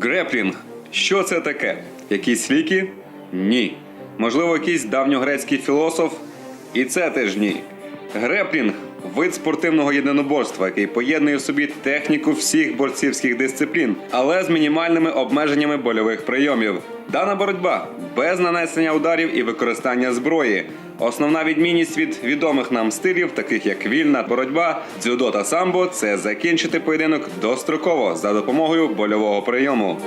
Греплінг. Що це таке? Якісь ліки? Ні. Можливо, якийсь давньогрецький філософ? І це теж ні. Греплінг вид спортивного єдиноборства, який поєднує в собі техніку всіх борцівських дисциплін, але з мінімальними обмеженнями больових прийомів. Дана боротьба без нанесення ударів і використання зброї. Основна відмінність від відомих нам стилів, таких як вільна боротьба, дзюдо та самбо, це закінчити поєдинок достроково за допомогою больового прийому.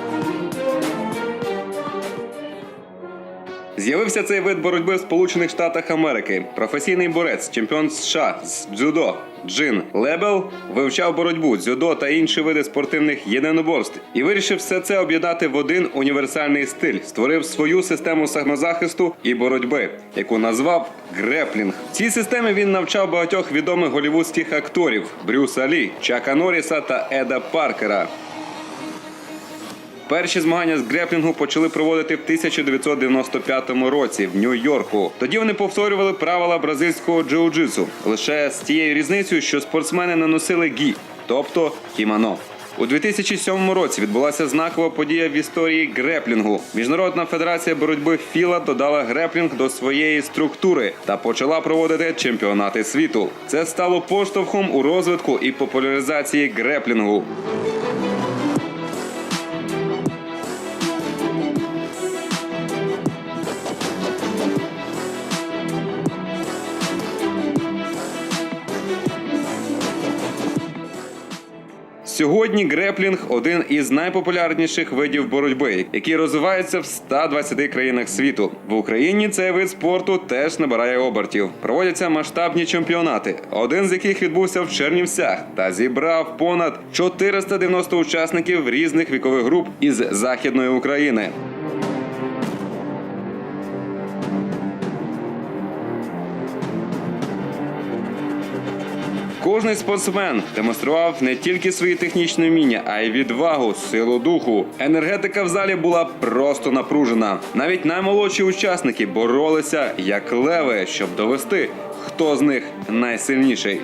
З'явився цей вид боротьби в Сполучених Штатах Америки. Професійний борець, чемпіон США з дзюдо Джин Лебел вивчав боротьбу, дзюдо та інші види спортивних єдиноборств і вирішив все це об'єднати в один універсальний стиль. Створив свою систему самозахисту і боротьби, яку назвав греплінг. В цій системі він навчав багатьох відомих голівудських акторів Брюса Лі, Чака Норріса та Еда Паркера. Перші змагання з греплінгу почали проводити в 1995 році в Нью-Йорку. Тоді вони повторювали правила бразильського джиу-джитсу, лише з тією різницею, що спортсмени не носили гі, тобто кімано. У 2007 році відбулася знакова подія в історії греплінгу. Міжнародна федерація боротьби ФІЛА додала греплінг до своєї структури та почала проводити чемпіонати світу. Це стало поштовхом у розвитку і популяризації греплінгу. Сьогодні греплінг один із найпопулярніших видів боротьби, який розвивається в 120 країнах світу. В Україні цей вид спорту теж набирає обертів. Проводяться масштабні чемпіонати, один з яких відбувся в Чернівцях та зібрав понад 490 учасників різних вікових груп із західної України. Кожний спортсмен демонстрував не тільки свої технічні вміння, а й відвагу, силу духу. Енергетика в залі була просто напружена. Навіть наймолодші учасники боролися як леви, щоб довести, хто з них найсильніший.